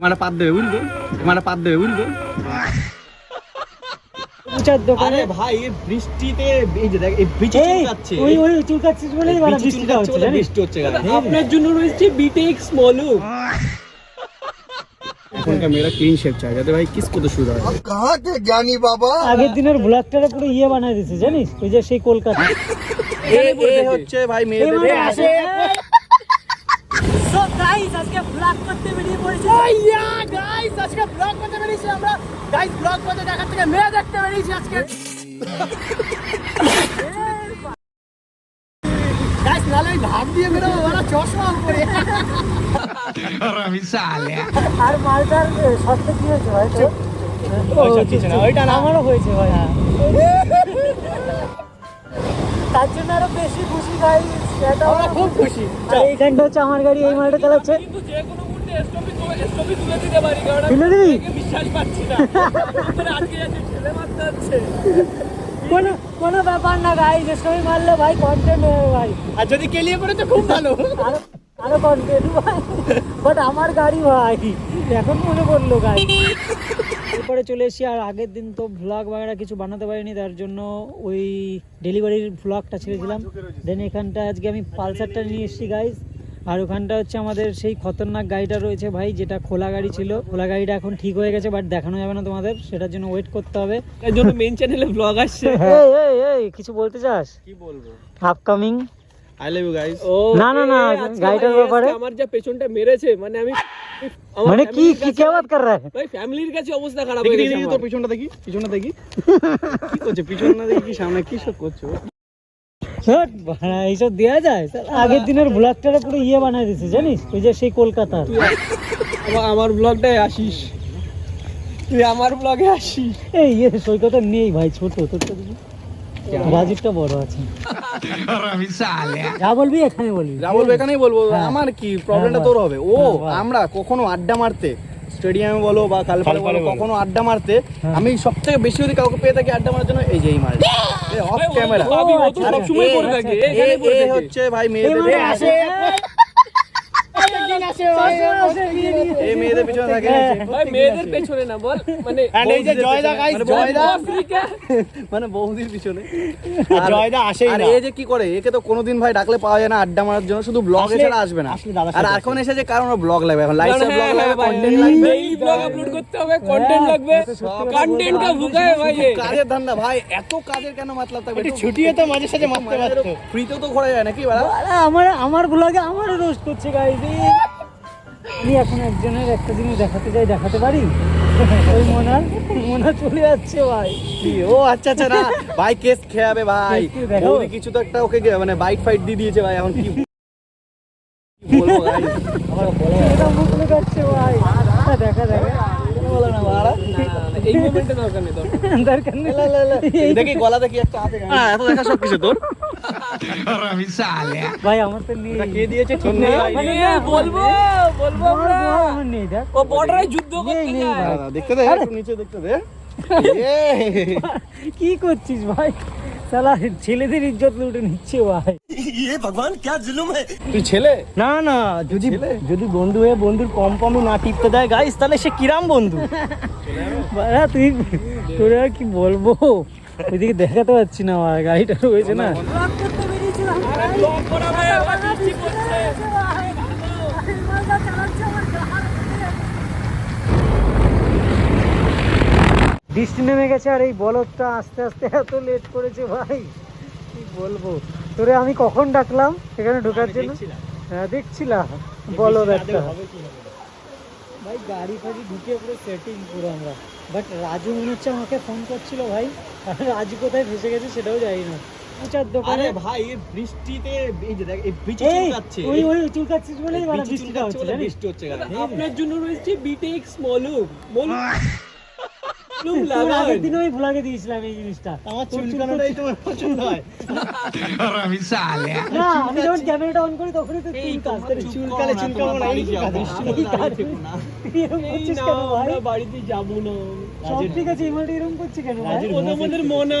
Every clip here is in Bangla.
মানে পাত দেবে বুঝলো? এমারা পাত দেবে ভাই বৃষ্টিতে বৃষ্টি মেয়েরা ভাই কিস করতে শুরু হয়। আগের দিনের ব্লগটারে পুরো ইয়ে বানায় দিয়েছে জানিস? ওই যে সেই কলকাতা। হচ্ছে ভাই মেয়েদের সো গাইস আজকে ব্লগ করতে বেরিয়ে পড়েছি। ইয়া গাইস আজকে ব্লগ করতে বেরিয়েছি আমরা। গাইস ব্লগ করতে দেখার থেকে মেয়ে দেখতে বেরিয়েছি আজকে। গাইস নালে ভাব দিয়ে ওরা চশমা পরে। আর মালটার সত্যি কি হয়েছে ভাই? তো ওইসব কিছু না, ওইটা না। আমারও হয়েছে ভাই হ্যাঁ। তার জন্য আরও বেশি খুশি গাইস আমরা খুব খুশি। আর এইখানটা হচ্ছে আমার গাড়ি এই মালটা চালাচ্ছে। তুলে দিতে পারি কারণ দিবি? বিশ্বাস পাচ্ছি না। আজকে যাচ্ছে ছেলে মারতে হচ্ছে কোনো কোনো ব্যাপার না গাইস সবাই মারলে ভাই কন্টেন্ট হবে ভাই। আর যদি কেলিয়ে পড়ে তো খুব ভালো। আরও ভাই। বাট আমার গাড়ি ভাই এখন মনে পড়ল গাই এরপরে চলে এসেছি আর আগের দিন তো ভ্লগ বাগেরা কিছু বানাতে পারিনি তার জন্য ওই ডেলিভারির ভ্লগটা ছেড়েছিলাম দেন এখানটা আজকে আমি পালসারটা নিয়ে এসেছি গাইজ আর ওখানটা হচ্ছে আমাদের সেই খতরনাক গাড়িটা রয়েছে ভাই যেটা খোলা গাড়ি ছিল। খোলা গাড়িটা এখন ঠিক হয়ে গেছে বাট দেখানো যাবে না তোমাদের। সেটার জন্য ওয়েট করতে হবে। এর জন্য মেন চ্যানেলে ব্লগ আসছে। এই এই এই কিছু বলতে চাস? কি বলব? Upcoming I love you guys ও না, না, না, গাড়িটার ব্যাপারে? আমার যা পেছনটা মেরেছে মানে আমি মানে কি কি কে বাত কর রা? হ্যায় ভাই ফ্যামিলির কাছে অবস্থা খারাপ হয়ে গেছে তোর পিছনটা দেখি পিছনটা দেখি। কি করছে পিছন না দেখি সামনে কি সব করছ এইসব দেওয়া যায়? আগের দিনের ব্লগটারে পুরো ইয়ে বানায় দিছে জানিস? ওই যে সেই কলকাতা আমার আমার ব্লগটায় আসিস। তুই আমার ব্লগে আসিস। এই ইয়ে সৈকতটা নেই ভাই ছোট তোর। রাজীবটা বড় আছে। যা বলবি এখানে বলবি। যা বলব এখানেই বলব। হ্যাঁ। আমার কি প্রবলেমটা হ্যাঁ, তোর হবে? ও হ্যাঁ, আমরা কখনো আড্ডা মারতে স্টেডিয়ামে বলো বা কালপালে বলো কখনো আড্ডা মারতে হ্যাঁ। আমি সব থেকে বেশি যদি কাউকে পেয়ে থাকি আড্ডা মারার জন্য এই যে এই মারে অফ ক্যামেরা সব এ, করে থাকে থাকে হচ্ছে ভাই মেয়ে মেয়েদের কোনোদিন ভাই ডাকলে পাওয়া যায় না আড্ডা মারার জন্য। শুধু ব্লগ এছাড়া আসবে না। আর এখন এসে যে কারণ ব্লগ লাগবে এখন লাইভ হ্যাঁ, ব্লগ লাগবে কন্টেন্ট লাগবে। daily vlog করতে হবে কন্টেন্ট লাগবে। কন্টেন্ট কা ভুকায় ভাই কাজের ধান্দা ভাই এত কাজের কেন মাতলাব থাকবে ছুটিয়ে তো মাঝে সাঝে মারতে পারতো। ফ্রিতেও তো ঘোরা যায় নাকি আমার আমার ব্লগে আমার রোস্ট করছে গাইজ আমি এখন একজনের একটা জিনিস দেখাতে চাই দেখাতে পারি? ওই মনার মনা চলে যাচ্ছে ভাই? ও আচ্ছা আচ্ছা না ভাই কেস খেয়াবে ভাই? বৌদি কিছু তো একটা ওকে মানে বাইট ফাইট দিয়ে দিয়েছে ভাই এখন কি বলব ভাই? এটা মুখ লুকাচ্ছে ভাই। হ্যাঁ, দেখা দেখা। বলো না বাড়া এই মোমেন্টে দরকার নেই দরকার নেই দেখি গলা দেখি একটা হাতে হ্যাঁ এত দেখা সব কিছু তোর। ভাই আমার তো নেই। কে দিয়েছে? ঠিক নেই? ভাই বলব বলব আমরা। আমার নেই দেখ। ও বর্ডারে যুদ্ধ করতে যায়। দেখতে দে একটু নিচে দেখতে দে। কি করছিস ভাই? সালা ছেলেদের ইজ্জত লুটে নিচ্ছে ভাই। তুই ছেলে? না না যদি যদি বন্ধু হয়ে বন্ধুর কম কমই না টিপতে দেয় গাইস তাহলে সে কিরাম বন্ধু? বাড়া তুই তোরে আর কি বলব? ওইদিকে দেখাতে পাচ্ছি না আমার গাড়িটা রয়েছে না। বৃষ্টি নেমে গেছে আর এই বলদটা আস্তে আস্তে এত লেট করেছে ভাই। কি বলব? তোরে আমি কখন ডাকলাম এখানে ঢোকার জন্য? হ্যাঁ দেখছিলাম। বলদ একটা ভাই গাড়ি ফাড়ি ঢুকে পুরো সেটিং পুরো আমরা। বাট রাজু মনে হচ্ছে আমাকে ফোন করছিল ভাই। রাজু কোথায় ফেসে গেছে সেটাও জানি না। উচার দোকানে। আরে ভাই এই বৃষ্টিতে এই যে দেখ এই বৃষ্টি চুলকাচ্ছে। ওই ওই চুলকাচ্ছিস বলেই মানে বৃষ্টিটা হচ্ছে বলে জানিস? বৃষ্টি হচ্ছে আপনার জন্য রয়েছে বিটেক্স মলু মলু মলু তোর আগের দিন আমি ভুলাগে দিয়েছিলাম এই জিনিসটা। আমার চুলকানোটাই তোমার পছন্দ হয়। না আমি যখন ক্যামেরাটা অন করি তখনই তো এই চুল কাজ চুলকালে চুলকাবো না। এই বৃষ্টি কাজ- আমরা বাড়িতে যাব না। সব ঠিক আছে এই এরকম করছি কেন ভাই? ও তো আমাদের মনা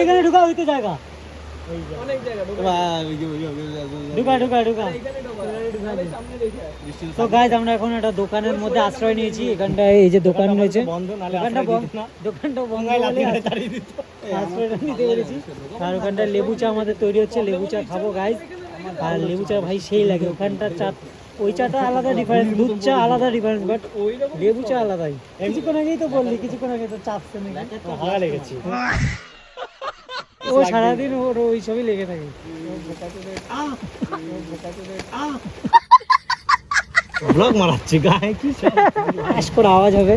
এখানে ঢুকা হইতে জায়গা। তো গাইজ আমরা এখন একটা দোকানের মধ্যে আশ্রয় নিয়েছি। এখানটায় এই যে দোকান রয়েছে। দোকানটা বন্ধ। আশ্রয়টা নিতে পেরেছি। আর ওখানটা লেবু চা আমাদের তৈরি হচ্ছে। লেবু চা খাব গাইজ আর লেবু চা ভাই সেই লাগে। ওখানটা চা ওই চাটা আলাদা ডিফারেন্স দুধ চা আলাদা ডিফারেন্স বাট লেবু চা আলাদাই। কিছুক্ষণ আগেই তো বললি কিছুক্ষণ আগে তো চাপছে নাকি হাওয়া লেগেছে। ও সারাদিন ওর ওই সবই লেগে থাকে। ব্লগ মারাচ্ছে গায়ে কি আশ করে আওয়াজ হবে।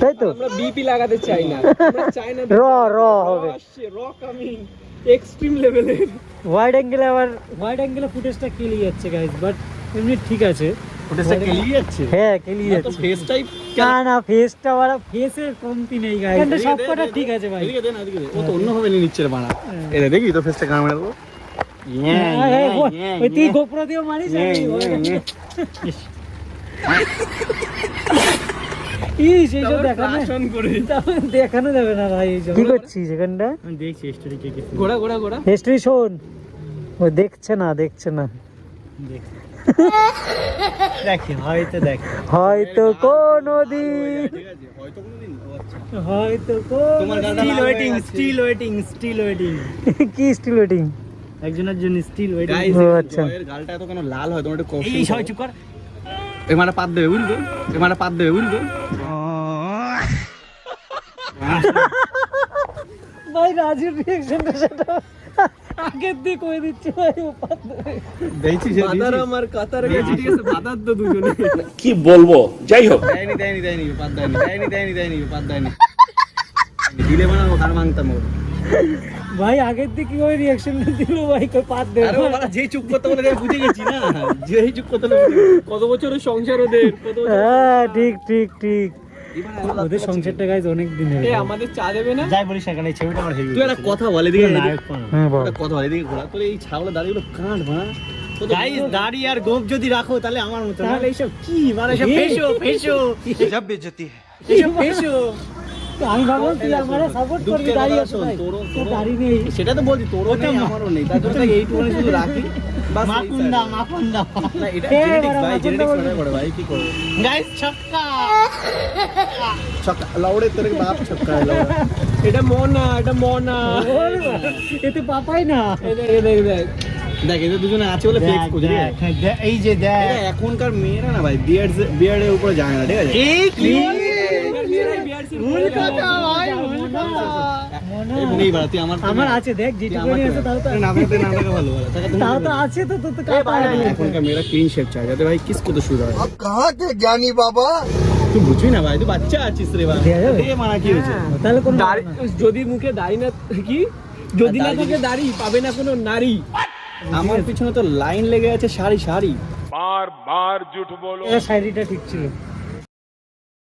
তাই তো? আমরা বিপি লাগাতে চাই না। আমরা চাই না র র হবে। র কামিং এক্সট্রিম লেভেলের ওয়াইড অ্যাঙ্গেলে আবার ওয়াইড অ্যাঙ্গেলে ফুটেজটা কেলিয়ে যাচ্ছে গাইজ বাট এমনি ঠিক আছে। ফুটেজটা কেলিয়ে যাচ্ছে? হ্যাঁ কেলিয়ে তো ফেস টাইপ না না ফেসটা ফেসের কমতি নেই গাইজ এটা সব ঠিক আছে ভাই। এদিকে দে না এদিকে দে। ও তো অন্য নিয়ে নিচ্ছে রে বাড়া। এটা দেখি তো ফেসটা কামড়ে দেবো হ্যাঁ, হ্যাঁ, ও- ওই তুই গোপ্রো দিয়েও মারিস আমি wide angle- ইস, এইসব দেখানো যাবে না ভাই কি করছিস এখানটা? আমি দেখছি স্টোরি কে কে ঘোড়া ঘোড়া ঘোড়া হিস্ট্রি শোন। ও দেখছে না দেখছে না। দেখি হয়তো দেখি। হয়তো কোনদিন। ঠিক হয়তো কোনোদিন ও আচ্ছা হয়তো তোমার কোনদিন গানটা still waiting still waiting still waiting কি স্টিল ওয়েটিং একজনের জন্য স্টিল ওয়েটিং ও আচ্ছা। গালটা এত কেন লাল হয়? তোমার একটু কষ্ট এই চুপ কর। এমারে পাত দেবে বুঝলি এমারে পাত দেবে বুঝলি ভাই রাজুর রিয়াকশনটা সেটা। আগের দিক কই দিচ্ছে ভাই সে বাদার আমার কাতার গেছে ঠিক আছে বাদার তো দুজনে। কি বলব? যাই হোক। দেয়নি দেয়নি দেয়নি পাত দেয়নি দেয়নি দেয়নি দেয়নি পাত দেয়নি। দিলে বানাবো কার মাংতাম ওর। ভাই আগের দিক কি ওই রিয়াকশনটা দিল ভাই কই পাত দেবে আরে বাবা যে চুপ করতে বলে আমি বুঝে গেছি না। যেই চুপ করতে বলে কত বছরের সংসার ওদের কত বছর হ্যাঁ ঠিক ঠিক ঠিক। ওদের সংসারটা গাইজ অনেক দিন এ আমাদের চা দেবে না যাই বলিস এখানে ছবিটা আমার হেভি তুই একটা কথা বলে দিকে নায়ক হ্যাঁ বল কথা বলে দিকে ঘোড়া তোর এই ছাগলের দাড়িগুলো কাট মা গাইস দাড়ি আর গোপ যদি রাখো তাহলে আমার মতো তাহলে এইসব কি মানে সব ফেসো ফেসো সব বেজতি হ্যাঁ এইসব আমি ভাবলাম তুই আমারে সাপোর্ট করবি দাঁড়িয়ে শোন, তোরও- তোর তোরও- নেই। সেটা তো বলছি তোরও নেই আমারও নেই। তার জন্য এইটুকুনি শুধু রাখি। মাকুন্দা মাকুন্দা না এটা এ, জেনেটিক্স ভাই জেনেটিক্স বলবি। ম্যাটার ভাই কি করব? গাইস ছক্কা। ছক্কা লাউড়ে তোর বাপ ছক্কা লাউড়া। এটা মনা এটা মনা। এতে পাপাই না। দেখ দেখ দেখ। দেখ এদের দুজনে আছে বলে করছে এই যে দেখ। এখনকার মেয়েরা না ভাই বিয়ার্ড বিয়ার্ডের উপরে যায় না ঠিক আছে? এই আমার আছে দেখ আছে তাও তো না না ভালো তাও তো আছে তো তো পারে ক্লিন শেপ চাই যাতে ভাই কিস কে বাবা? তুই বুঝবি না ভাই তুই বাচ্চা আছিস রে মানা কি হ্যাঁ, তাহলে কোন যদি মুখে দাড়ি না কি? যদি না থাকে দাড়ি পাবে না কোনো নারী। আমার পিছনে তো লাইন লেগে আছে শাড়ি সারি বার বার জুট বলো। শাড়িটা ঠিক ছিল।